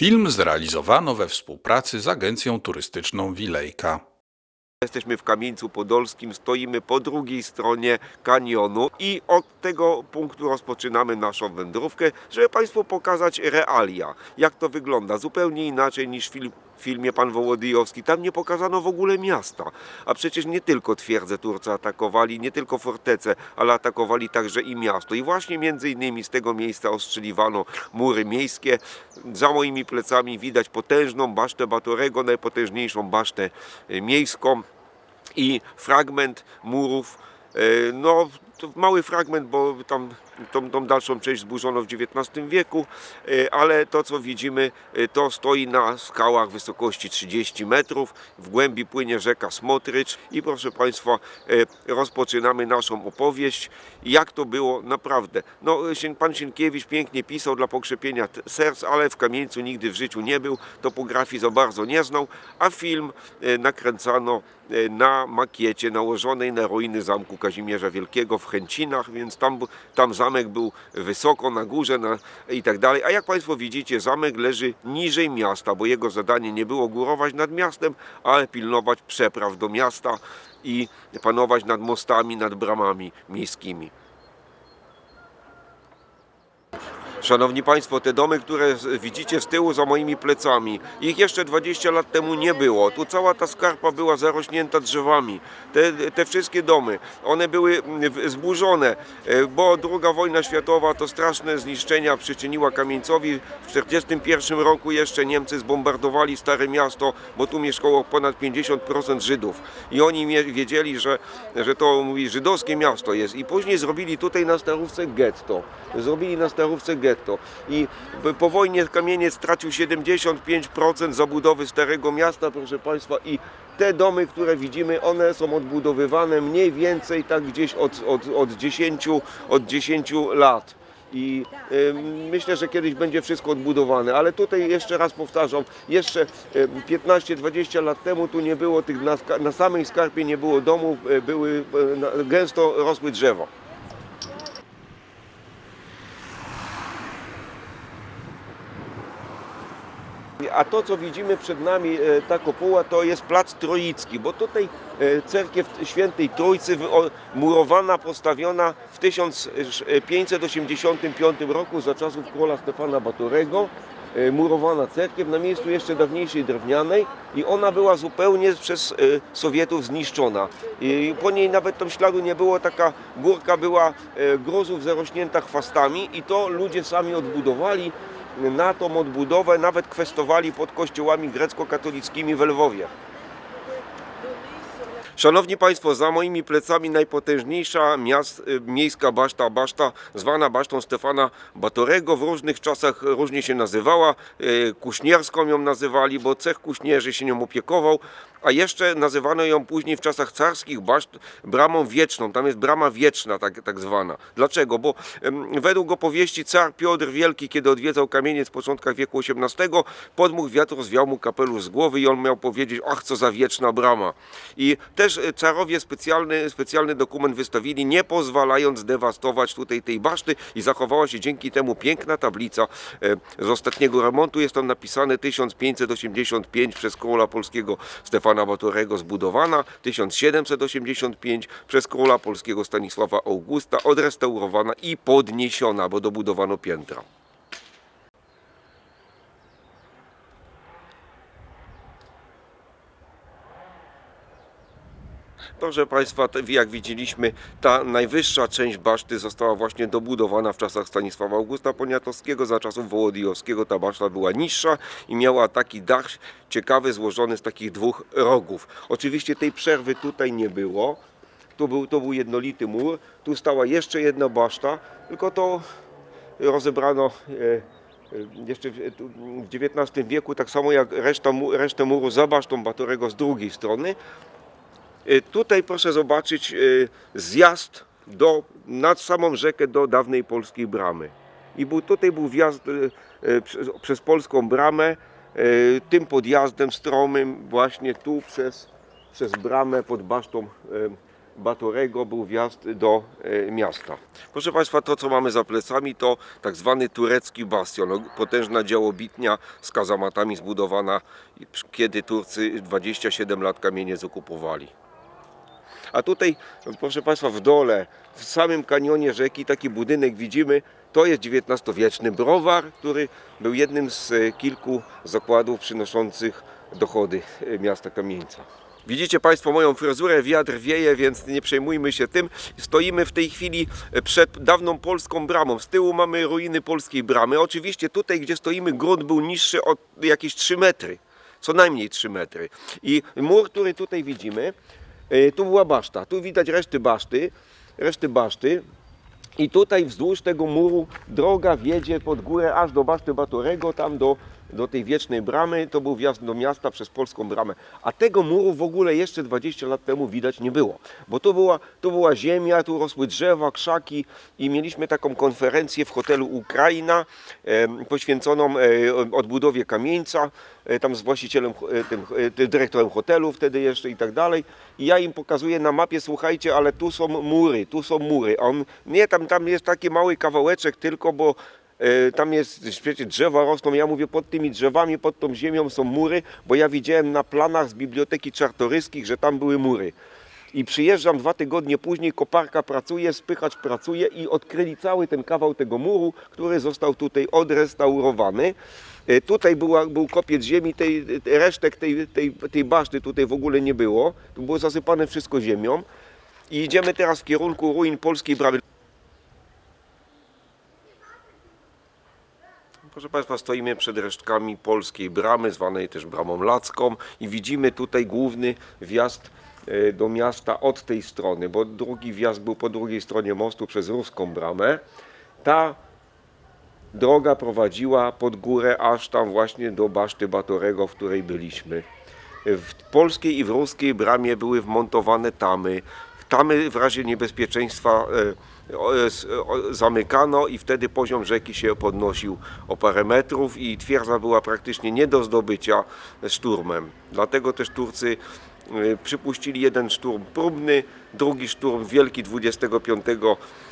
Film zrealizowano we współpracy z agencją turystyczną Wilejka. Jesteśmy w Kamieńcu Podolskim, stoimy po drugiej stronie kanionu i od tego punktu rozpoczynamy naszą wędrówkę, żeby Państwu pokazać realia, jak to wygląda. Zupełnie inaczej niż film, filmie Pan Wołodyjowski. Tam nie pokazano w ogóle miasta, a przecież nie tylko twierdzę Turcy atakowali, nie tylko fortece, ale atakowali także i miasto. I właśnie między innymi z tego miejsca ostrzeliwano mury miejskie. Za moimi plecami widać potężną basztę Batorego, najpotężniejszą basztę e, miejską i fragment murów, e, no to mały fragment, bo tam tą, tą dalszą część zburzono w XIX wieku, e, ale to co widzimy e, to stoi na skałach wysokości 30 metrów, w głębi płynie rzeka Smotrycz i proszę Państwa e, rozpoczynamy naszą opowieść, jak to było naprawdę. No Pan Sienkiewicz pięknie pisał dla pokrzepienia serc, ale w Kamieńcu nigdy w życiu nie był, topografii za bardzo nie znał, a film nakręcano na makiecie nałożonej na ruiny zamku Kazimierza Wielkiego w Chęcinach, więc tam, tam zamek był wysoko na górze na, i tak dalej. A jak Państwo widzicie, zamek leży niżej miasta, bo jego zadanie nie było górować nad miastem, ale pilnować przepraw do miasta i panować nad mostami, nad bramami miejskimi. Szanowni Państwo, te domy, które widzicie z tyłu za moimi plecami, ich jeszcze 20 lat temu nie było. Tu cała ta skarpa była zarośnięta drzewami. Te, te wszystkie domy, one były mm, zburzone, e, bo II wojna światowa to straszne zniszczenia przyczyniła Kamieńcowi. W 1941 roku jeszcze Niemcy zbombardowali Stare Miasto, bo tu mieszkało ponad 50% Żydów. I oni wiedzieli, że, że to mówi, żydowskie miasto jest. I później zrobili tutaj na Starówce getto. Zrobili na Starówce getto. I po wojnie Kamieniec stracił 75% zabudowy Starego Miasta, proszę Państwa. I te domy, które widzimy, one są odbudowywane mniej więcej tak gdzieś od, od, od, 10, od 10 lat. I y, myślę, że kiedyś będzie wszystko odbudowane, ale tutaj jeszcze raz powtarzam, jeszcze y, 15-20 lat temu tu nie było tych, na, na samej skarpie nie było domów, y, były na- gęsto rosły drzewa. A to, co widzimy przed nami, e, ta kopuła, to jest plac Troicki, bo tutaj e, cerkiew Świętej Trójcy murowana, postawiona w 1585 roku za czasów króla Stefana Batorego. e, Murowana cerkiew na miejscu jeszcze dawniejszej drewnianej i ona była zupełnie przez Sowietów zniszczona. I po niej nawet tam śladu nie było, taka górka była gruzów zarośnięta chwastami i to ludzie sami odbudowali na tą odbudowę nawet kwestowali pod kościołami grecko-katolickimi w Lwowie. Szanowni Państwo, za moimi plecami najpotężniejsza miast, y, miejska baszta, baszta zwana basztą Stefana Batorego. W różnych czasach różnie się nazywała. y, Kuśnierską ją nazywali, bo cech kuśnierzy się nią opiekował. A jeszcze nazywano ją później w czasach carskich baszt bramą wieczną. Tam jest brama wieczna, tak, tak zwana. Dlaczego? Bo według opowieści car Piotr Wielki, kiedy odwiedzał kamieniec w początkach wieku XVIII, podmuch wiatru zwiał mu kapelusz z głowy i on miał powiedzieć, ach co za wieczna brama. I też e, carowie specjalny, specjalny dokument wystawili, nie pozwalając dewastować tutaj tej baszty i zachowała się dzięki temu piękna tablica e, z ostatniego remontu. Jest tam napisane 1585 przez króla polskiego Stefana Batorego zbudowana, 1785 przez króla polskiego Stanisława Augusta odrestaurowana i podniesiona, bo dobudowano piętra. Proszę Państwa, jak widzieliśmy, ta najwyższa część baszty została właśnie dobudowana w czasach Stanisława Augusta Poniatowskiego. Za czasów Wołodyjowskiego ta baszta była niższa i miała taki dach ciekawy, złożony z takich dwóch rogów. Oczywiście tej przerwy tutaj nie było. Tu był, to był jednolity mur. Tu stała jeszcze jedna baszta, tylko to rozebrano e, e, jeszcze w XIX wieku, tak samo jak reszta, resztę muru za basztą Batorego z drugiej strony. E, Tutaj proszę zobaczyć e, zjazd do, nad samą rzekę do dawnej polskiej bramy. I był, tutaj był wjazd e, przez, przez polską bramę, tym podjazdem stromym właśnie tu przez, przez bramę pod basztą Batorego był wjazd do miasta. Proszę Państwa, to co mamy za plecami to tak zwany turecki bastion, potężna działobitnia z kazamatami zbudowana, kiedy Turcy 27 lat kamieniec okupowali. A tutaj, proszę Państwa, w dole, w samym kanionie rzeki, taki budynek widzimy. To jest XIX-wieczny browar, który był jednym z e, kilku zakładów przynoszących dochody e, miasta Kamieńca. Widzicie Państwo moją fryzurę, wiatr wieje, więc nie przejmujmy się tym. Stoimy w tej chwili e, przed dawną polską bramą. Z tyłu mamy ruiny polskiej bramy. Oczywiście tutaj, gdzie stoimy, grunt był niższy o jakieś 3 metry. Co najmniej 3 metry. I mur, który tutaj widzimy, Tu była baszta, tu widać reszty baszty, reszty baszty. I tutaj wzdłuż tego muru droga wiedzie pod górę aż do baszty Batorego, tam do, do tej wiecznej bramy. To był wjazd do miasta przez polską bramę. A tego muru w ogóle jeszcze 20 lat temu widać nie było. Bo to była, to była ziemia, tu rosły drzewa, krzaki i mieliśmy taką konferencję w hotelu Ukraina em, poświęconą e, odbudowie kamieńca. E, tam z właścicielem, e, tym, e, dyrektorem hotelu wtedy jeszcze i tak dalej. I ja im pokazuję na mapie, słuchajcie, ale tu są mury, tu są mury. A On, nie, tam, tam jest taki mały kawałeczek tylko, bo e, tam jest, wiecie, drzewa rosną. Ja mówię, pod tymi drzewami, pod tą ziemią są mury, bo ja widziałem na planach z biblioteki czartoryskich, że tam były mury. I przyjeżdżam dwa tygodnie później, koparka pracuje, spychacz pracuje i odkryli cały ten kawał tego muru, który został tutaj odrestaurowany. E, Tutaj była, był kopiec ziemi, tej- resztek tej, tej, tej baszty tutaj w ogóle nie było. Tu było zasypane wszystko ziemią. I idziemy teraz w kierunku ruin polskiej bramy. Proszę Państwa, stoimy przed resztkami polskiej bramy, zwanej też bramą lacką i widzimy tutaj główny wjazd e, do miasta od tej strony, bo drugi wjazd był po drugiej stronie mostu przez ruską bramę. Ta droga prowadziła pod górę aż tam właśnie do baszty Batorego, w której byliśmy. W polskiej i w ruskiej bramie były wmontowane tamy. Tamy w razie niebezpieczeństwa e, zamykano i wtedy poziom rzeki się podnosił o parę metrów i twierdza była praktycznie nie do zdobycia szturmem. Dlatego też Turcy e, przypuścili jeden szturm próbny, drugi szturm wielki 25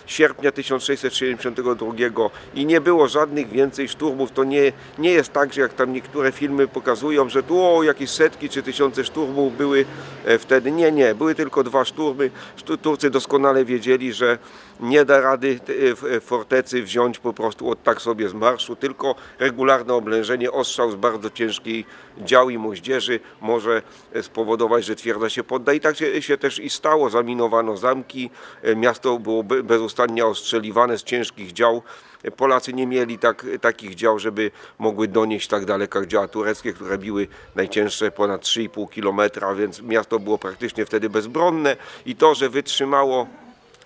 sierpnia 1672 i nie było żadnych więcej szturmów. To nie, nie jest tak, że jak tam niektóre filmy pokazują, że tu o, jakieś setki czy tysiące szturmów były e, wtedy. Nie, nie, były tylko dwa szturmy. Sztu- Turcy doskonale wiedzieli, że nie da rady e, e, fortecy wziąć po prostu od tak sobie z marszu, tylko regularne oblężenie, ostrzał z bardzo ciężkiej dział i moździerzy może spowodować, że twierdza się podda. I tak się, się też i stało. Zaminowano zamki, e, miasto było be- bezustannie ostrzeliwane z ciężkich dział. E, Polacy nie mieli tak, takich dział, żeby mogły donieść tak daleko jak działa tureckie, które biły najcięższe ponad 3,5 km, więc miasto było praktycznie wtedy bezbronne i to, że wytrzymało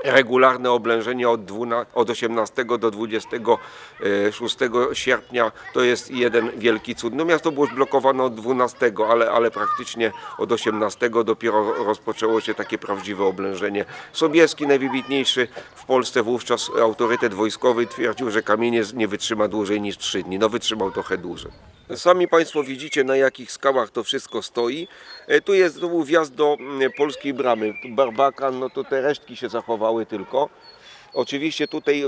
regularne oblężenie od, 12, od 18 do 26 sierpnia to jest jeden wielki cud. No miasto było zblokowane od 12, ale, ale praktycznie od 18 dopiero rozpoczęło się takie prawdziwe oblężenie. Sobieski, najwybitniejszy w Polsce wówczas autorytet wojskowy twierdził, że kamieniec nie wytrzyma dłużej niż 3 dni. No wytrzymał trochę dłużej. Sami Państwo widzicie na jakich skałach to wszystko stoi. E, Tu jest tu był wjazd do mm, polskiej bramy. Barbakan, no to te resztki się zachowały tylko. Oczywiście tutaj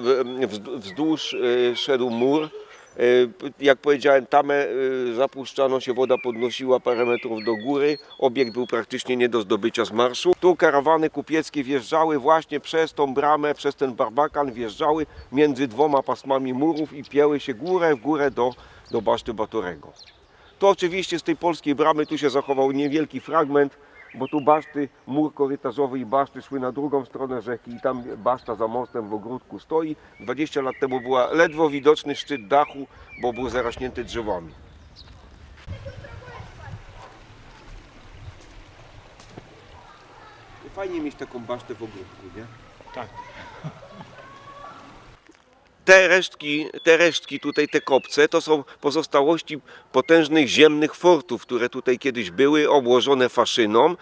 wzdłuż e, szedł mur. E, Jak powiedziałem, tamę e, zapuszczano się, woda podnosiła parę metrów do góry. Obiekt był praktycznie nie do zdobycia z marszu. Tu karawany kupieckie wjeżdżały właśnie przez tą bramę, przez ten barbakan, wjeżdżały między dwoma pasmami murów i pięły się górę w górę do, do baszty Batorego. To oczywiście z tej polskiej bramy tu się zachował niewielki fragment, bo tu baszty, mur korytarzowy i baszty szły na drugą stronę rzeki i tam baszta za mostem w ogródku stoi. 20 lat temu była ledwo widoczny szczyt dachu, bo był zarośnięty drzewami. Fajnie mieć taką basztę w ogródku, nie? Tak. Te resztki, te resztki tutaj, te kopce, to są pozostałości potężnych ziemnych fortów, które tutaj kiedyś były, obłożone faszyną.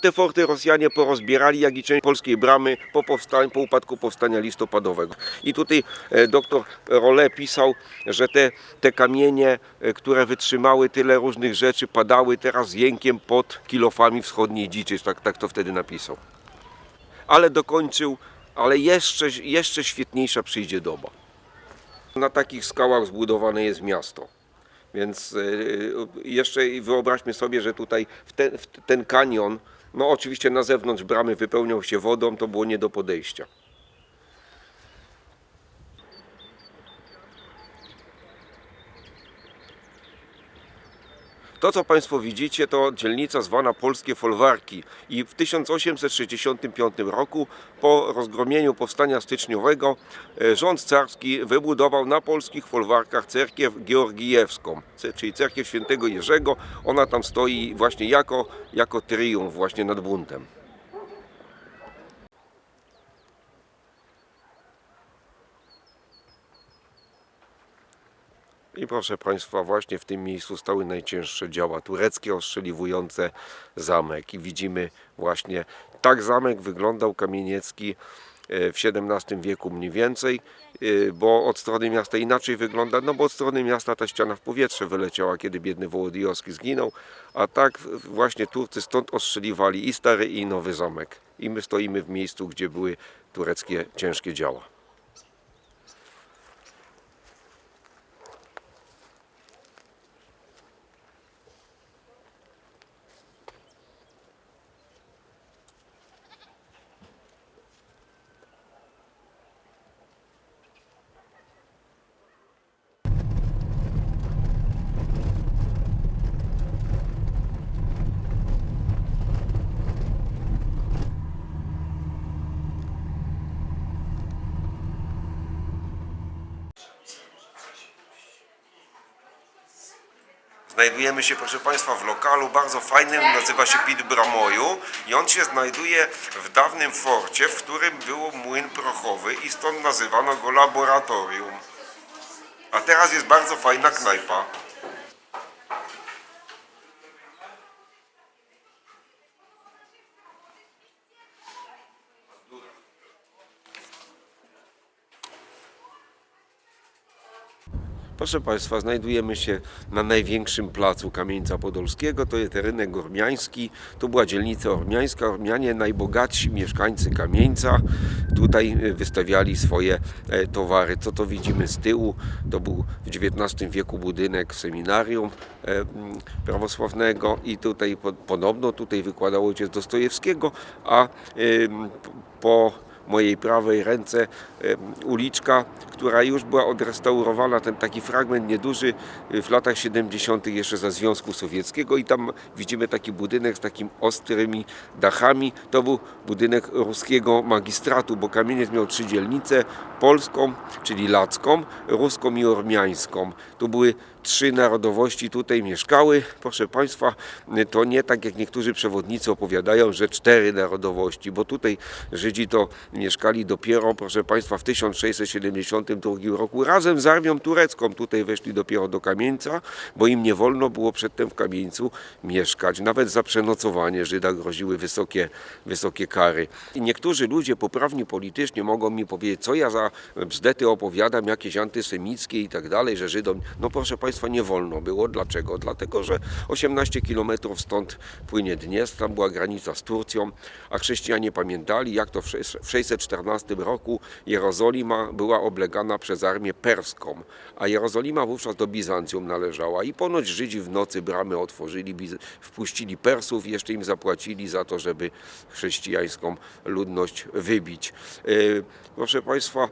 Te forty Rosjanie porozbierali, jak i część polskiej bramy po, powstań, po upadku powstania listopadowego. I tutaj e, doktor Role pisał, że te, te kamienie, e, które wytrzymały tyle różnych rzeczy, padały teraz z jękiem pod kilofami wschodniej dziczy. Tak, tak to wtedy napisał. ale dokończył, ale jeszcze, jeszcze świetniejsza przyjdzie doba. Na takich skałach zbudowane jest miasto. Więc y, jeszcze wyobraźmy sobie, że tutaj w ten, w ten kanion, no oczywiście na zewnątrz bramy wypełniał się wodą, to było nie do podejścia. To, co Państwo widzicie, to dzielnica zwana Polskie Folwarki i w 1865 roku po rozgromieniu powstania styczniowego e, rząd carski wybudował na polskich folwarkach cerkiew georgijewską, czyli cerkiew świętego Jerzego. Ona tam stoi właśnie jako, jako triumf właśnie nad buntem. I proszę Państwa, właśnie w tym miejscu stały najcięższe działa tureckie ostrzeliwujące zamek. I widzimy właśnie, tak zamek wyglądał kamieniecki e, w XVII wieku mniej więcej, e, bo od strony miasta inaczej wygląda, no bo od strony miasta ta ściana w powietrze wyleciała, kiedy biedny Wołodyjowski zginął, a tak właśnie Turcy stąd ostrzeliwali i stary i nowy zamek. I my stoimy w miejscu, gdzie były tureckie ciężkie działa. Znajdujemy się, proszę Państwa, w lokalu bardzo fajnym, nazywa się Pit Bramoju i on się znajduje w dawnym forcie, w którym był młyn prochowy i stąd nazywano go laboratorium. A teraz jest bardzo fajna knajpa. Proszę Państwa, znajdujemy się na największym placu Kamieńca Podolskiego. To jest rynek ormiański. Tu była dzielnica ormiańska. Ormianie, najbogatsi mieszkańcy Kamieńca, tutaj e, wystawiali swoje e, towary. Co to widzimy z tyłu? To był w XIX wieku budynek seminarium e, prawosławnego i tutaj po- podobno tutaj wykładał ojciec Dostojewskiego, a po mojej prawej ręce uliczka, która już była odrestaurowana, ten taki fragment nieduży y, w latach 70. jeszcze za Związku Sowieckiego i tam widzimy taki budynek z takimi ostrymi dachami. To był budynek ruskiego magistratu, bo kamieniec miał trzy dzielnice, polską, czyli lacką, ruską i ormiańską. Tu były trzy narodowości tutaj mieszkały. Proszę Państwa, to nie tak jak niektórzy przewodnicy opowiadają, że cztery narodowości, bo tutaj Żydzi to mieszkali dopiero, proszę Państwa, w 1672 roku razem z armią turecką. Tutaj weszli dopiero do Kamieńca, bo im nie wolno było przedtem w Kamieńcu mieszkać. Nawet za przenocowanie Żyda groziły wysokie, wysokie kary. I niektórzy ludzie poprawni politycznie mogą mi powiedzieć, co ja za bzdety opowiadam, jakieś antysemickie i tak dalej, że Żydom, no proszę Państwa, nie wolno było. Dlaczego? Dlatego, że 18 kilometrów stąd płynie Dniestr, tam była granica z Turcją, a chrześcijanie pamiętali, jak to w sześć- w 614 roku Jerozolima była oblegana przez armię perską, a Jerozolima wówczas do Bizancjum należała i ponoć Żydzi w nocy bramy otworzyli, wpuścili Persów jeszcze im zapłacili za to, żeby chrześcijańską ludność wybić. E, Proszę Państwa,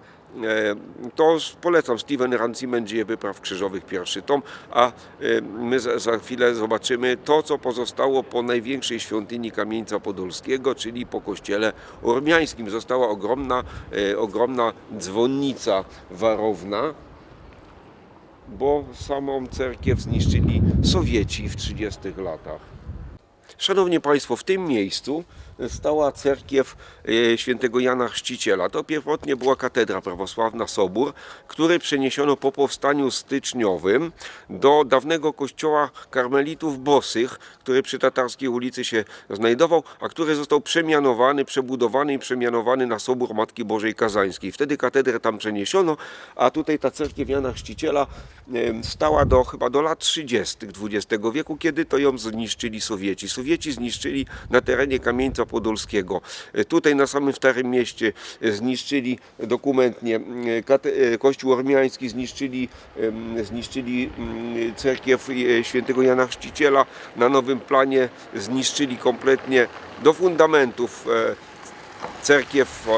To polecam. Steven Rancimen, Dzieje Wypraw Krzyżowych, pierwszy tom, a e, my za, za chwilę zobaczymy to, co pozostało po największej świątyni Kamieńca Podolskiego, czyli po kościele ormiańskim. Została ogromna, e, ogromna dzwonnica warowna, bo samą cerkiew zniszczyli Sowieci w 30 latach. Szanowni Państwo, w tym miejscu stała cerkiew e, świętego Jana Chrzciciela. To pierwotnie była katedra prawosławna, sobór, który przeniesiono po powstaniu styczniowym do dawnego kościoła karmelitów bosych, który przy Tatarskiej ulicy się znajdował, a który został przemianowany, przebudowany i przemianowany na sobór Matki Bożej Kazańskiej. Wtedy katedrę tam przeniesiono, a tutaj ta cerkiew Jana Chrzciciela stała do chyba do lat 30. XX wieku, kiedy to ją zniszczyli Sowieci. Sowieci zniszczyli na terenie kamieńca Podolskiego. Tutaj na samym Starym Mieście e, zniszczyli dokumentnie e, e, Kościół Ormiański, zniszczyli, zniszczyli mm, cerkiew świętego Jana Chrzciciela. Na nowym planie zniszczyli kompletnie do fundamentów cerkiew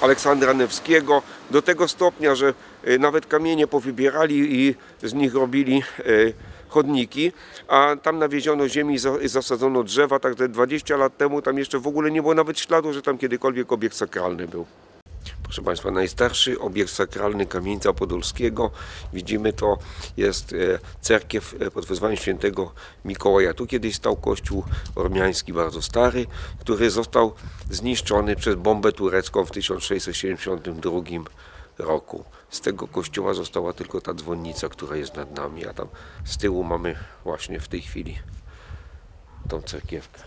Aleksandra Newskiego do tego stopnia, że nawet kamienie powybierali i z nich robili chodniki, a tam nawieziono ziemi i za- i zasadzono drzewa, także 20 lat temu tam jeszcze w ogóle nie było nawet śladu, że tam kiedykolwiek obiekt sakralny był. Proszę Państwa, najstarszy obiekt sakralny Kamieńca Podolskiego, widzimy to jest e, cerkiew e, pod wezwaniem świętego Mikołaja. Tu kiedyś stał kościół ormiański, bardzo stary, który został zniszczony przez bombę turecką w 1672 roku. Z tego kościoła została tylko ta dzwonnica, która jest nad nami, a tam z tyłu mamy właśnie w tej chwili tą cerkiewkę.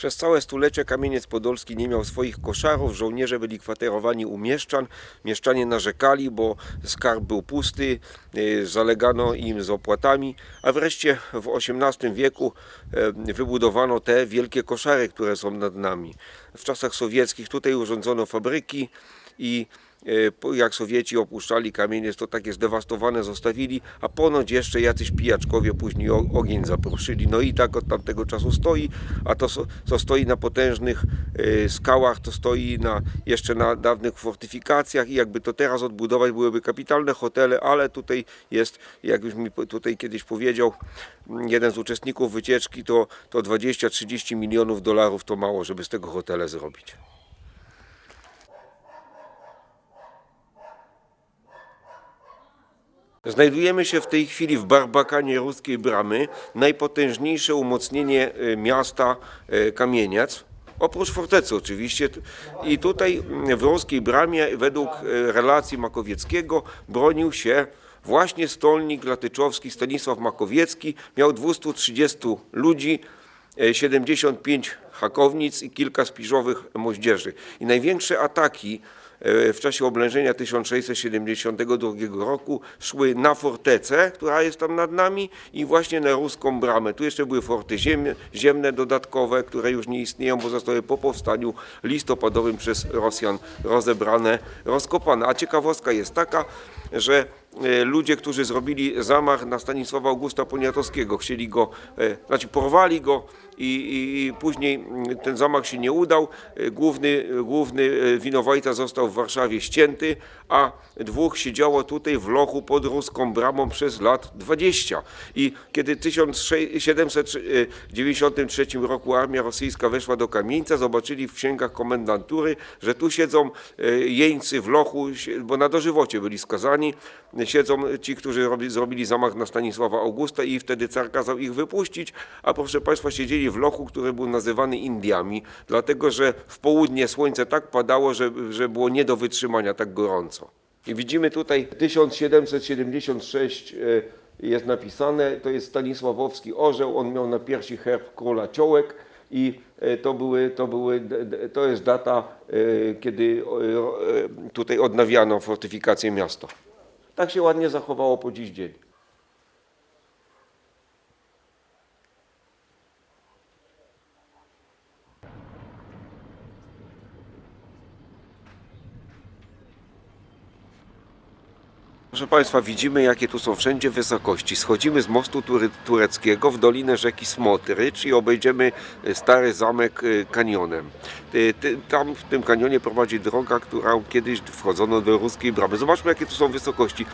Przez całe stulecie Kamieniec Podolski nie miał swoich koszarów, żołnierze byli kwaterowani u mieszczan, mieszczanie narzekali, bo skarb był pusty, y, zalegano im z opłatami, a wreszcie w XVIII wieku e, wybudowano te wielkie koszary, które są nad nami. W czasach sowieckich tutaj urządzono fabryki i e, jak Sowieci opuszczali kamieniec, to takie zdewastowane zostawili, a ponoć jeszcze jacyś pijaczkowie później ogień zaproszyli. No i tak od tamtego czasu stoi, a to co stoi na potężnych e, skałach, to stoi na, jeszcze na dawnych fortyfikacjach i jakby to teraz odbudować, byłyby kapitalne hotele, ale tutaj jest, jak już mi tutaj kiedyś powiedział mm, jeden z uczestników wycieczki, to, to 20-30 milionów dolarów to mało, żeby z tego hotele zrobić. Znajdujemy się w tej chwili w Barbakanie Ruskiej Bramy, najpotężniejsze umocnienie e, miasta e, Kamieniec. Oprócz fortecy oczywiście. I tutaj mm, w Ruskiej Bramie według relacji Makowieckiego bronił się właśnie stolnik latyczowski Stanisław Makowiecki. Miał 230 ludzi, e, 75 hakownic i kilka spiżowych moździerzy. I największe ataki w czasie oblężenia 1672 roku szły na fortecę, która jest tam nad nami i właśnie na ruską bramę. Tu jeszcze były forty ziemne, dodatkowe, które już nie istnieją, bo zostały po powstaniu listopadowym przez Rosjan rozebrane, rozkopane. A ciekawostka jest taka, że e, ludzie, którzy zrobili zamach na Stanisława Augusta Poniatowskiego, chcieli go, e, znaczy porwali go i, i, później mm, ten zamach się nie udał. E, Główny, główny e, winowajca został w Warszawie ścięty, a dwóch siedziało tutaj w lochu pod ruską bramą przez lat 20. I kiedy w 1793 roku armia rosyjska weszła do Kamieńca, zobaczyli w księgach komendantury, że tu siedzą e, jeńcy w lochu, bo na dożywocie byli skazani. Siedzą ci, którzy robi, zrobili zamach na Stanisława Augusta i wtedy car kazał ich wypuścić, a proszę Państwa siedzieli w lochu, który był nazywany Indiami, dlatego że w południe słońce tak padało, że, że było nie do wytrzymania tak gorąco. I widzimy tutaj 1776 e, jest napisane, to jest Stanisławowski orzeł, on miał na piersi herb króla ciołek i e, to, były, to, były, to jest data, e, kiedy tutaj odnawiano fortyfikację miasta. Tak się ładnie zachowało po dziś dzień. Proszę Państwa, widzimy jakie tu są wszędzie wysokości. Schodzimy z mostu tureckiego w dolinę rzeki Smotrycz i obejdziemy e, stary zamek e, kanionem. Tam w tym kanionie prowadzi droga, którą kiedyś wchodzono do ruskiej bramy. Zobaczmy jakie tu są wysokości.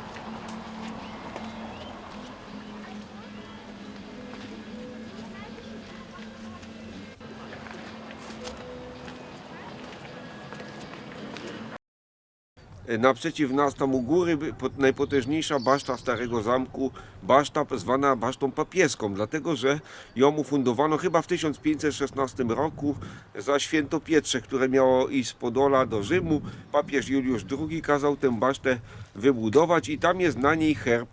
Naprzeciw nas tam u góry najpotężniejsza baszta Starego Zamku, baszta zwana basztą papieską, dlatego że ją ufundowano chyba w 1516 roku za świętopietrze, które miało iść z Podola do Rzymu. Papież Juliusz II kazał tę basztę wybudować i tam jest na niej herb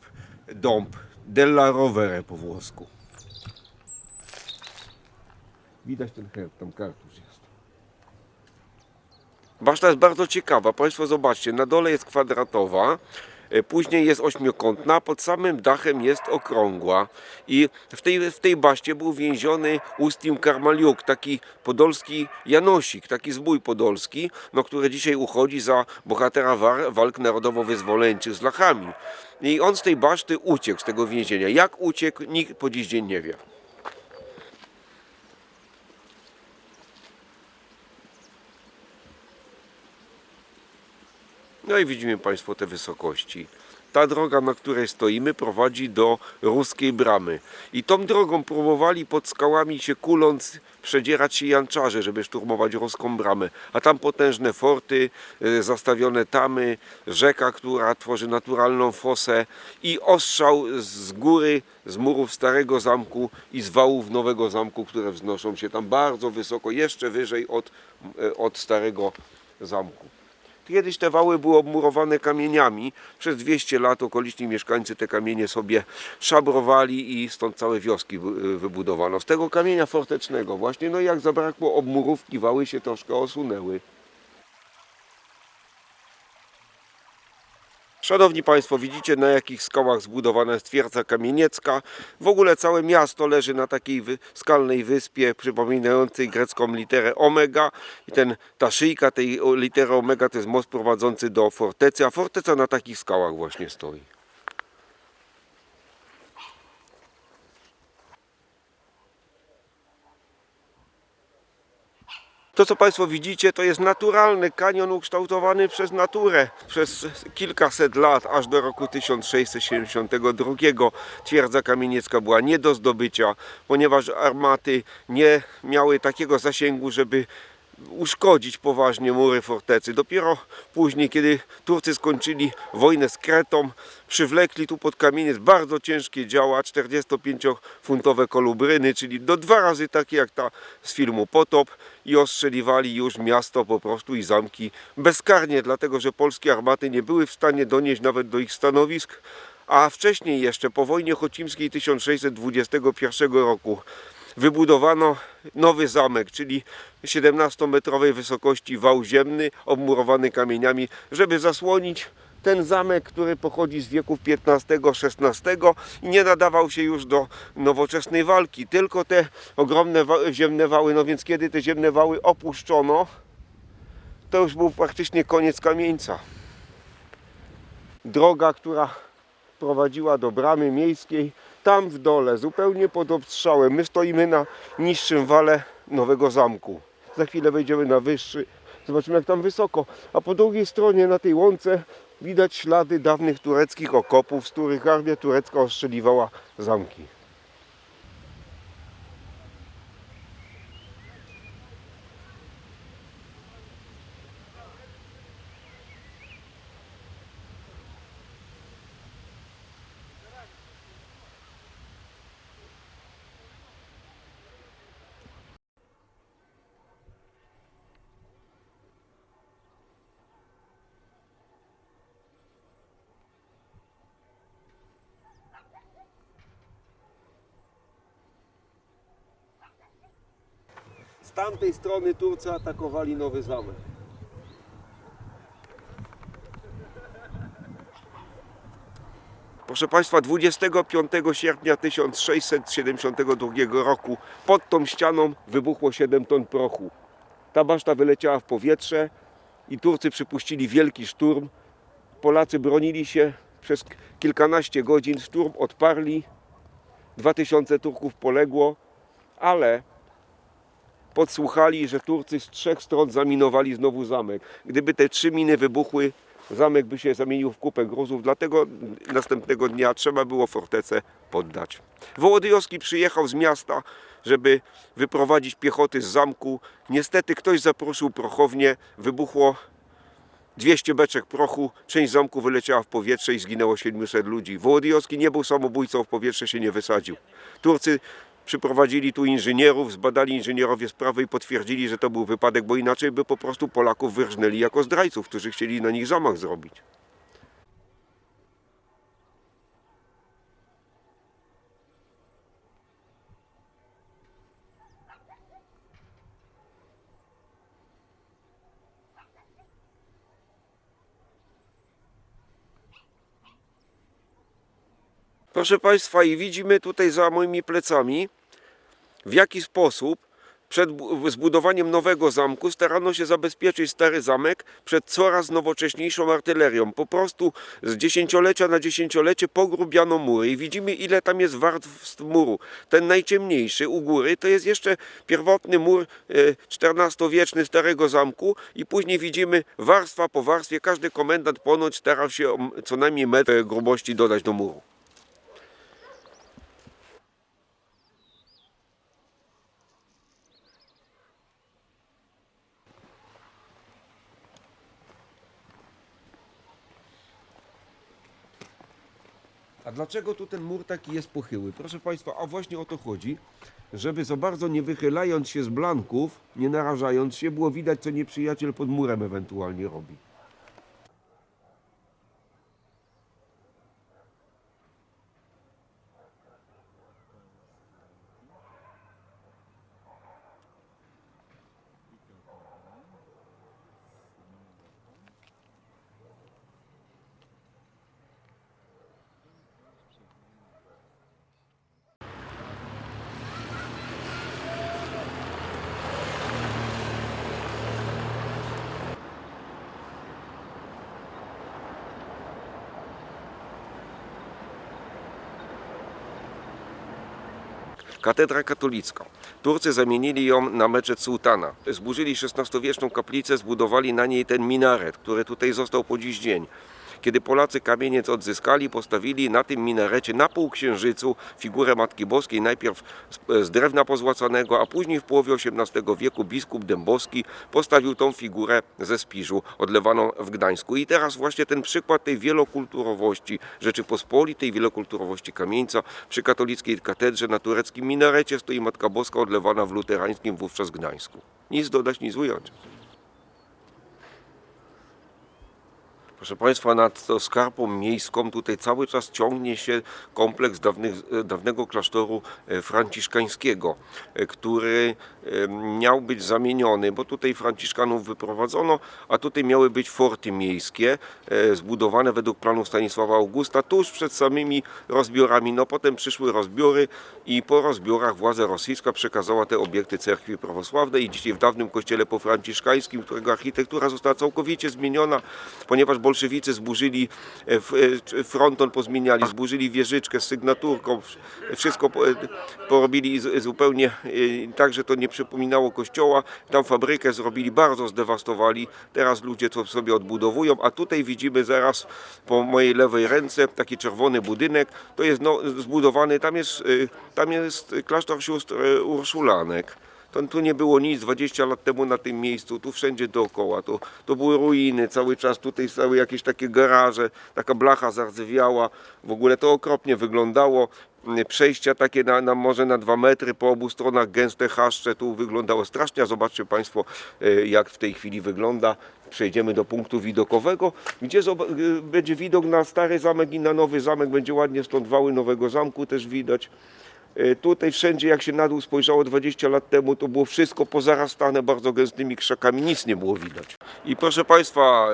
dąb, della rovere po włosku. Widać ten herb, tam kartusz. Baszta jest bardzo ciekawa. Państwo zobaczcie, na dole jest kwadratowa. E, Później jest ośmiokątna, pod samym dachem jest okrągła i w tej, w tej baszcie był więziony Ustim Karmaliuk, taki podolski Janosik, taki zbój podolski, no, który dzisiaj uchodzi za bohatera walk narodowo-wyzwoleńczych z Lachami. I on z tej baszty uciekł, z tego więzienia. Jak uciekł, nikt po dziś dzień nie wie. No i widzimy Państwo te wysokości. Ta droga, na której stoimy, prowadzi do ruskiej bramy. I tą drogą próbowali pod skałami się kuląc przedzierać się janczarze, żeby szturmować ruską bramę. A tam potężne forty, y, zastawione tamy, rzeka, która tworzy naturalną fosę i ostrzał z góry, z murów Starego Zamku i z wałów Nowego Zamku, które wznoszą się tam bardzo wysoko, jeszcze wyżej od, y, od Starego Zamku. Kiedyś te wały były obmurowane kamieniami. Przez 200 lat okoliczni mieszkańcy te kamienie sobie szabrowali i stąd całe wioski wy- wybudowano. Z tego kamienia fortecznego właśnie, no jak zabrakło obmurówki, wały się troszkę osunęły. Szanowni Państwo, widzicie na jakich skałach zbudowana jest twierdza kamieniecka. W ogóle całe miasto leży na takiej skalnej wyspie przypominającej grecką literę omega. I ten, ta szyjka tej litery omega to jest most prowadzący do fortecy, a forteca na takich skałach właśnie stoi. To, co Państwo widzicie, to jest naturalny kanion ukształtowany przez naturę przez kilkaset lat, aż do roku 1672. Twierdza kamieniecka była nie do zdobycia, ponieważ armaty nie miały takiego zasięgu, żeby uszkodzić poważnie mury fortecy. Dopiero później, kiedy Turcy skończyli wojnę z Kretą, przywlekli tu pod kamieniec bardzo ciężkie działa, 45-funtowe kolubryny, czyli do dwa razy takie jak ta z filmu Potop i ostrzeliwali już miasto po prostu i zamki bezkarnie, dlatego że polskie armaty nie były w stanie donieść nawet do ich stanowisk, a wcześniej jeszcze po wojnie chocimskiej 1621 roku wybudowano nowy zamek, czyli 17-metrowej wysokości wał ziemny obmurowany kamieniami, żeby zasłonić ten zamek, który pochodzi z wieków XV-XVI i nie nadawał się już do nowoczesnej walki, tylko te ogromne ziemne wały, no więc kiedy te ziemne wały opuszczono, to już był praktycznie koniec kamieńca. Droga, która prowadziła do bramy miejskiej, tam w dole, zupełnie pod obstrzałem. My stoimy na niższym wale nowego zamku. Za chwilę wejdziemy na wyższy, zobaczymy jak tam wysoko. A po drugiej stronie na tej łące widać ślady dawnych tureckich okopów, z których armia turecka ostrzeliwała zamki. Tamtej strony Turcy atakowali nowy zamek. Proszę Państwa, 25 sierpnia 1672 roku pod tą ścianą wybuchło 7 ton prochu. Ta baszta wyleciała w powietrze i Turcy przypuścili wielki szturm. Polacy bronili się przez kilkanaście godzin, szturm odparli. 2000 Turków poległo, ale podsłuchali, że Turcy z trzech stron zaminowali znowu zamek. Gdyby te trzy miny wybuchły, zamek by się zamienił w kupę gruzów, dlatego następnego dnia trzeba było fortecę poddać. Wołodyjowski przyjechał z miasta, żeby wyprowadzić piechoty z zamku. Niestety ktoś zaproszył prochownię, wybuchło 200 beczek prochu, część zamku wyleciała w powietrze i zginęło 700 ludzi. Wołodyjowski nie był samobójcą, w powietrze się nie wysadził. Turcy przyprowadzili tu inżynierów, zbadali inżynierowie sprawy i potwierdzili, że to był wypadek, bo inaczej by po prostu Polaków wyrżnęli jako zdrajców, którzy chcieli na nich zamach zrobić. Proszę Państwa, i widzimy tutaj za moimi plecami, w jaki sposób przed bu- zbudowaniem nowego zamku starano się zabezpieczyć stary zamek przed coraz nowocześniejszą artylerią. Po prostu z dziesięciolecia na dziesięciolecie pogrubiano mury i widzimy ile tam jest warstw muru. Ten najciemniejszy u góry to jest jeszcze pierwotny mur XIV-wieczny starego zamku i później widzimy warstwa po warstwie. Każdy komendant ponoć starał się co najmniej metr e, grubości dodać do muru. Dlaczego tu ten mur taki jest pochyły? Proszę Państwa, a właśnie o to chodzi, żeby za bardzo nie wychylając się z blanków, nie narażając się, było widać, co nieprzyjaciel pod murem ewentualnie robi. Katedra katolicka. Turcy zamienili ją na meczet sułtana. Zburzyli XVI-wieczną kaplicę, zbudowali na niej ten minaret, który tutaj został po dziś dzień. Kiedy Polacy kamieniec odzyskali, postawili na tym minarecie na półksiężycu figurę Matki Boskiej, najpierw z- drewna pozłacanego, a później w połowie XVIII wieku biskup Dębowski postawił tą figurę ze Spiżu, odlewaną w Gdańsku. I teraz właśnie ten przykład tej wielokulturowości Rzeczypospolitej, wielokulturowości kamieńca przy katolickiej katedrze na tureckim minarecie stoi Matka Boska odlewana w luterańskim wówczas Gdańsku. Nic dodać, nic ująć. Proszę Państwa, nad tą skarpą miejską tutaj cały czas ciągnie się kompleks dawnych, dawnego klasztoru e, franciszkańskiego, e, który e, miał być zamieniony, bo tutaj franciszkanów wyprowadzono, a tutaj miały być forty miejskie, e, zbudowane według planów Stanisława Augusta, tuż przed samymi rozbiorami. No potem przyszły rozbiory i po rozbiorach władza rosyjska przekazała te obiekty cerkwi prawosławnej i dzisiaj w dawnym kościele pofranciszkańskim, którego architektura została całkowicie zmieniona, ponieważ bolszewicy zburzyli e, e, fronton, pozmieniali, zburzyli wieżyczkę z sygnaturką, wsz- wszystko e, porobili zupełnie tak, że to nie przypominało kościoła. Tam fabrykę zrobili, bardzo zdewastowali. Teraz ludzie to sobie odbudowują, a tutaj widzimy zaraz po mojej lewej ręce taki czerwony budynek. To jest no, zbudowany, tam jest, tam jest klasztor sióstr Urszulanek. To, tu nie było nic 20 lat temu na tym miejscu, tu wszędzie dookoła, to, to były ruiny cały czas, tutaj stały jakieś takie garaże, taka blacha zardzewiała, w ogóle to okropnie wyglądało. Mm, Przejścia takie na, na może na dwa metry po obu stronach, gęste chaszcze, tu wyglądało strasznie, zobaczcie Państwo e, jak w tej chwili wygląda. Przejdziemy do punktu widokowego, gdzie e, będzie widok na stary zamek i na nowy zamek, będzie ładnie stąd wały nowego zamku też widać. E, Tutaj wszędzie, jak się na dół spojrzało 20 lat temu, to było wszystko pozarastane bardzo gęstymi krzakami, nic nie było widać. I proszę Państwa,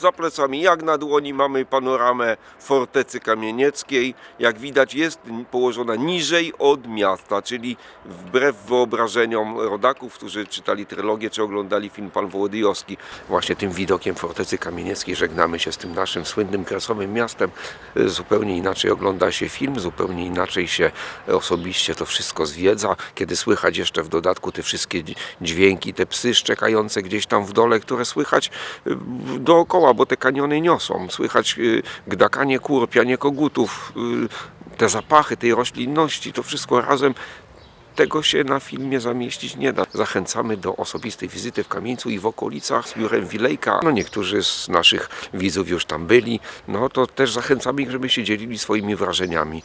za plecami, jak na dłoni, mamy panoramę fortecy kamienieckiej. Jak widać, jest położona niżej od miasta, czyli wbrew wyobrażeniom rodaków, którzy czytali trylogię czy oglądali film Pan Wołodyjowski. Właśnie tym widokiem fortecy kamienieckiej żegnamy się z tym naszym słynnym kresowym miastem. Zupełnie inaczej ogląda się film, zupełnie inaczej się osobiście to wszystko zwiedza, kiedy słychać jeszcze w dodatku te wszystkie dź- dźwięki, te psy szczekające gdzieś tam w dole, które słychać y, dookoła, bo te kaniony niosą. Słychać y, gdakanie kur, pianie kogutów, y, te zapachy tej roślinności, to wszystko razem tego się na filmie zamieścić nie da. Zachęcamy do osobistej wizyty w Kamieńcu i w okolicach z biurem Wilejka. No niektórzy z naszych widzów już tam byli, no to też zachęcamy ich, żeby się dzielili swoimi wrażeniami.